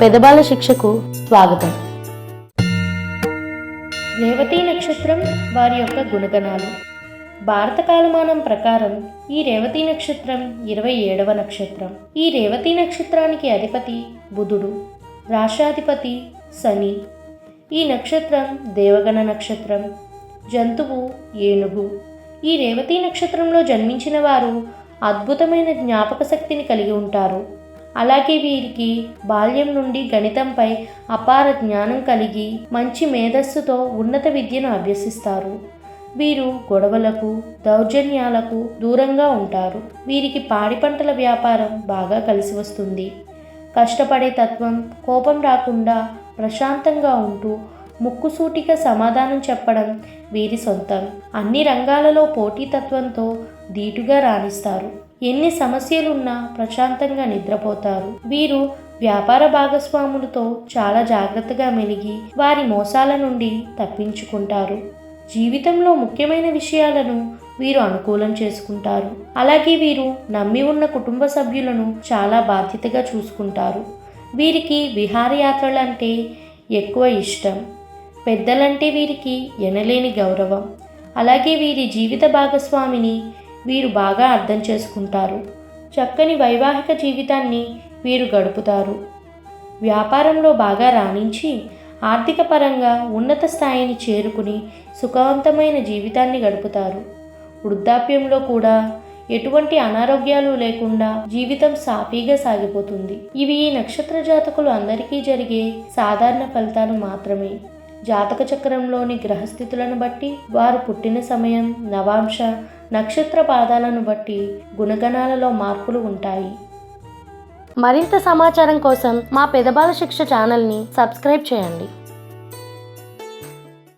పెదబాల శిక్షకు స్వాగతం. రేవతి నక్షత్రం వారి యొక్క గుణగణాలు. భారత కాలమానం ప్రకారం ఈ రేవతి నక్షత్రం ఇరవై ఏడవ నక్షత్రం. ఈ రేవతి నక్షత్రానికి అధిపతి బుధుడు రాష్ట్రాధిపతి శని. ఈ నక్షత్రం దేవగణ నక్షత్రం జంతువు ఏనుగు. ఈ రేవతి నక్షత్రంలో జన్మించిన వారు అద్భుతమైన జ్ఞాపక శక్తిని కలిగి ఉంటారు. అలాగే వీరికి బాల్యం నుండి గణితంపై అపార జ్ఞానం కలిగి మంచి మేధస్సుతో ఉన్నత విద్యను అభ్యసిస్తారు. వీరు గొడవలకు దౌర్జన్యాలకు దూరంగా ఉంటారు. వీరికి పాడి పంటల వ్యాపారం బాగా కలిసి వస్తుంది. కష్టపడే తత్వం కోపం రాకుండా ప్రశాంతంగా ఉంటూ ముక్కుసూటిగా సమాధానం చెప్పడం వీరి సొంతం. అన్ని రంగాలలో పోటీతత్వంతో ధీటుగా రాణిస్తారు. ఎన్ని సమస్యలున్నా ప్రశాంతంగా నిద్రపోతారు. వీరు వ్యాపార భాగస్వాములతో చాలా జాగ్రత్తగా మెలిగి వారి మోసాల నుండి తప్పించుకుంటారు. జీవితంలో ముఖ్యమైన విషయాలను వీరు అనుకూలం చేసుకుంటారు. అలాగే వీరు నమ్మి ఉన్న కుటుంబ సభ్యులను చాలా బాధ్యతగా చూసుకుంటారు. వీరికి విహారయాత్రలు అంటే ఎక్కువ ఇష్టం. పెద్దలంటే వీరికి ఎనలేని గౌరవం. అలాగే వీరి జీవిత భాగస్వామిని వీరు బాగా అర్థం చేసుకుంటారు. చక్కని వైవాహిక జీవితాన్ని వీరు గడుపుతారు. వ్యాపారంలో బాగా రాణించి ఆర్థిక పరంగా ఉన్నత స్థాయిని చేరుకుని సుఖవంతమైన జీవితాన్ని గడుపుతారు. వృద్ధాప్యంలో కూడా ఎటువంటి అనారోగ్యాలు లేకుండా జీవితం సాఫీగా సాగిపోతుంది. ఇవి ఈ నక్షత్ర జాతకులు అందరికీ జరిగే సాధారణ ఫలితాలు మాత్రమే. జాతక చక్రంలోని గ్రహస్థితులను బట్టి వారు పుట్టిన సమయం నవాంశ నక్షత్ర పాదాలను బట్టి గుణగణాలలో మార్పులు ఉంటాయి. మరింత సమాచారం కోసం మా పెదబాల శిక్ష ఛానల్ని సబ్స్క్రైబ్ చేయండి.